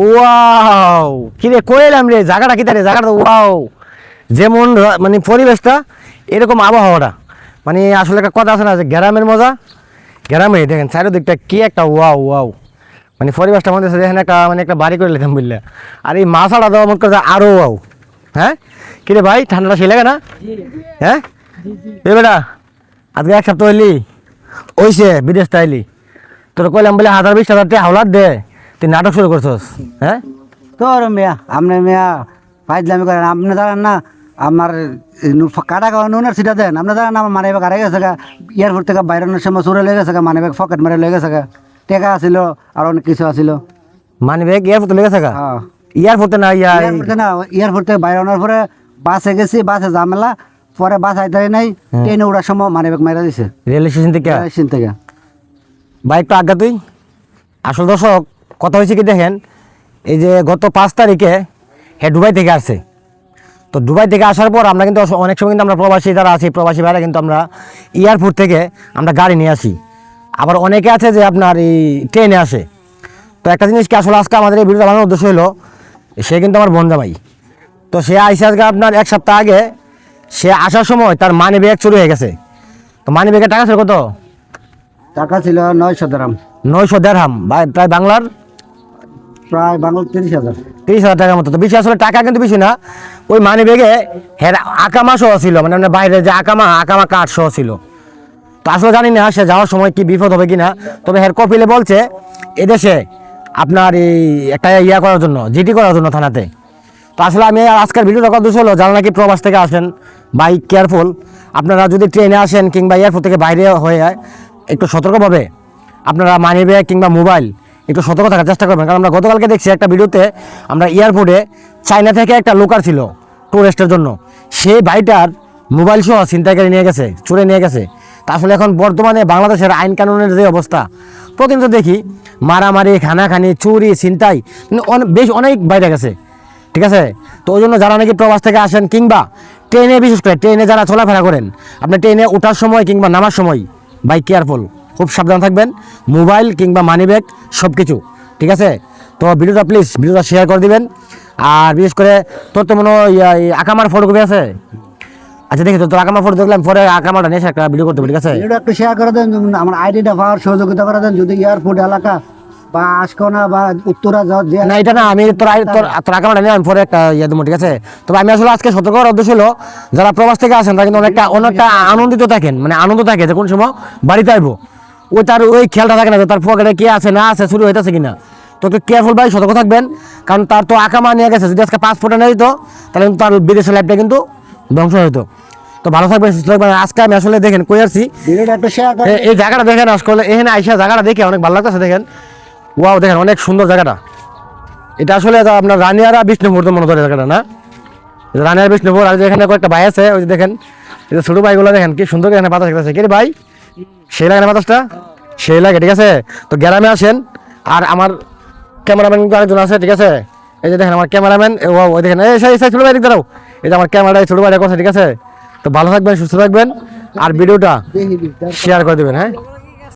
Wow! করে রে? জায়গাটা কি রে? জায়গাটা ওয়াও! যেমন মানে পরিবেশটা, এরকম আবহাওয়াটা। মানে আসলে একটা কথা আছে না যে গ্রামের মজা গ্রামে দেখেন, চারিদিকটা কি একটা ওয়াও ওয়াও! মানে পরিবেশটা মধ্যে দেখেন একটা মানে একটা বাড়ি করে নিতাম বুঝলে? আর এই মাছাটা দেওয়া মনে করে আরও ওয়াও! হ্যাঁ? কি রে ভাই, ঠান্ডাটা সেই লাগে না? হ্যাঁ? এ বেটা, আজকে এক সপ্তাহ হইলি? ওইসে বিদেশ তাইলি তোর কইলাম বলে হাজার বিশ হাজার টাকা হাওলাত দে। তুই নাটক শুরু করছস হ্যাঁ? তোর মেয়া আপনি মেয়া ফাইজলামি করেন আপনি দাঁড়ান না আমার কাটা খাওয়া নুনের সিটা দেন আপনি দাঁড়ান আমার মানি ব্যাগ হারিয়ে গেছে গা এয়ারপোর্ট থেকে বাইরের সময় চুরে লেগে গেছে গা মানি ব্যাগ পকেট মারে লেগে গেছে গা টেকা আছিল আর অনেক কিছু আছিল। মানে ব্যাগ এয়ারপোর্টে লেগেছে গা? হ্যাঁ। এয়ারপোর্টে না এয়ারপোর্টে না এয়ারপোর্ট থেকে বাইরে আনার পরে বাসে গেছি বাসে ঝামেলা পরে বাস আইতে নাই ট্রেনে উড়ার সময় মানি ব্যাগ মারা দিছে। রেল স্টেশন থেকে? স্টেশন থেকে। বাইকটা আজ্ঞা তুই। আসল দর্শক কথা হয়েছে কি দেখেন এই যে গত পাঁচ তারিখে হ্যাঁ দুবাই থেকে আসছে। তো দুবাই থেকে আসার পর আমরা কিন্তু অনেক সময় কিন্তু আমরা প্রবাসী যারা আছি প্রবাসী ভাইরা কিন্তু আমরা এয়ারপোর্ট থেকে আমরা গাড়ি নিয়ে আসি। আবার অনেকে আছে যে আপনার এই ট্রেনে আসে। তো একটা জিনিস কি আসলে আজকে আমাদের এই ভিডিও বানানোর উদ্দেশ্য হলো সে কিন্তু আমার বন্ধজামাই তো সে আইসে আজকে আপনার এক সপ্তাহ আগে সে আসার সময় তার মানি ব্যাগ চুরি হয়ে গেছে। তো মানি ব্যাগের টাকা ছিল কত? টাকা ছিল নয়শো দাম নয়শো দেড়হাম বা প্রায় বাংলার প্রায় বাংলা তিরিশ হাজার। তিরিশ হাজার টাকার মতো। তো বেশি আসলে টাকা কিন্তু বেশি না। ওই মানি ব্যাগে হের আকামা সহ ছিল। মানে আপনার বাইরে যে আকামা আকামা কাঠ সহ ছিল। তো আসলে জানি না সে যাওয়ার সময় কি বিপদ হবে কিনা। তবে হের কপিলে বলছে এদেশে আপনার এই একটা ইয়া করার জন্য জিটি করার জন্য থানাতে। তো আসলে আমি আজকের ভিডিওটা কত হলো যারা নাকি প্রবাস থেকে আসেন বাইক কেয়ারফুল আপনারা যদি ট্রেনে আসেন কিংবা এয়ারপোর্ট থেকে বাইরে হয়ে একটু সতর্কভাবে আপনারা মানি ব্যাগ কিংবা মোবাইল একটু সতর্ক থাকার চেষ্টা করবেন। কারণ আমরা গতকালকে দেখছি একটা ভিডিওতে আমরা এয়ারপোর্টে চায়না থেকে একটা লোকার ছিল টুরিস্টের জন্য। সেই ভাইটার মোবাইল সহ ছিনতাইকারী নিয়ে গেছে, চুরে নিয়ে গেছে। তা আসলে এখন বর্তমানে বাংলাদেশের আইন কানুনের যে অবস্থা প্রতিনিয়ত দেখি মারামারি, খানাখানি, চুরি ছিনতাই মানে অনেক বেশ অনেক বাইরে গেছে। ঠিক আছে? তো ওই জন্য যারা নাকি প্রবাস থেকে আসেন কিংবা ট্রেনে, বিশেষ করে ট্রেনে যারা চলাফেরা করেন, আপনি ট্রেনে ওঠার সময় কিংবা নামার সময় বাইক কেয়ারফুল খুব সাবধান থাকবেন। মোবাইল কিংবা মানি ব্যাগ সব কিছু ঠিক আছে? তো ভিডিওটা প্লিজ ভিডিওটা শেয়ার করে দিবেন। আর বিশেষ করে তোর তো মনে হয় আকামার ফটোকপি আছে? আচ্ছা দেখি তো তোর আকামার ফটো দেখলাম পরে আকামাটা নিয়ে একটা ভিডিও করতে ঠিক আছে? ভিডিওটা একটু শেয়ার করে দেন আমার আইডিটা পাওয়ার সহযোগিতা করে দেন যদি এয়ারপোর্ট এলাকা বা আশকোনা বা উত্তরা যাওয়ার যে না এটা না আমি তোর তোর তোর আকামাটা নিয়ে আমি পরে একটা ইয়ে দেবো ঠিক আছে? তবে আমি আসলে আজকে সতর্ক করার উদ্দেশ্য হলো যারা প্রবাস থেকে আসেন তারা কিন্তু অনেকটা অনেকটা আনন্দিত থাকেন। মানে আনন্দ থাকে যে কোন সময় বাড়িতে আসব ওই তার ওই খেয়ালটা থাকে না যে তার পকেটে কে আছে না আছে শুরু হইতেছে কিনা। তো একটু কেয়ারফুল ভাই সতর্ক থাকবেন কারণ তার তো আকামা নিয়ে গেছে। যদি আজকে পাসপোর্টে নিয়ে দিত তাহলে কিন্তু তার বিদেশের লাইফটা কিন্তু ধ্বংস হতো তো ভালো থাকবেন সুস্থ থাকবেন। আজকে আমি আসলে দেখেন কই আসছি? এই জায়গাটা দেখেন আসলে এখানে আইসা জায়গাটা দেখে অনেক ভালো লাগতেছে দেখেন। ওয়াও দেখেন অনেক সুন্দর জায়গাটা। এটা আসলে তো আপনার রানিয়ারা বিষ্ণুপুর তো মনে করে জায়গাটা না? রানিয়ার বিষ্ণুপুর আর যে এখানে কয়েকটা ভাই আছে ওই দেখেন এই ছোটো ভাইগুলো দেখেন কি সুন্দর এখানে বাতাস খেতেছে কে ভাই? সেই লাগে না বাতাসটা? সেই লাগে ঠিক আছে? তো গ্রামে আসেন আর আমার ক্যামেরাম্যান কিন্তু আরেকজন আছে ঠিক আছে? এই যে দেখেন আমার ক্যামেরাম্যান ওই দেখেন এই সাই সাই ছোটো ভাই দেখতে এই যে আমার ক্যামেরাটা ছোটো ভাইটা কথা ঠিক আছে? তো ভালো থাকবেন সুস্থ থাকবেন আর ভিডিওটা শেয়ার করে দেবেন হ্যাঁ?